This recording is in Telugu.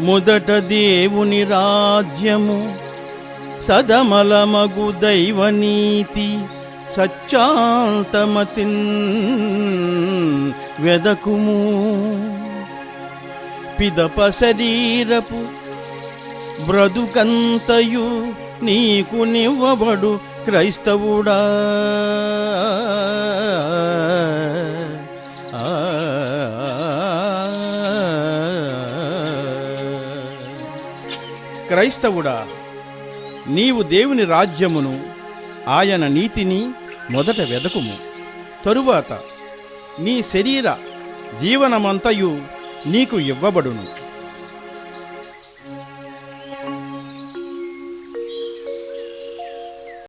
మొదట దేవుని రాజ్యము సదమలమగు దైవనీతి సచ్చాంతమతిన్ వెదకుము. పిదప శరీరపు బ్రదుకంతయు నీకు నివ్వబడు క్రైస్తవుడా. క్రైస్తవుడా నీవు దేవుని రాజ్యమును ఆయన నీతిని మొదట వెదకుము. తరువాత నీ శరీర జీవనమంతయు నీకు ఇవ్వబడును.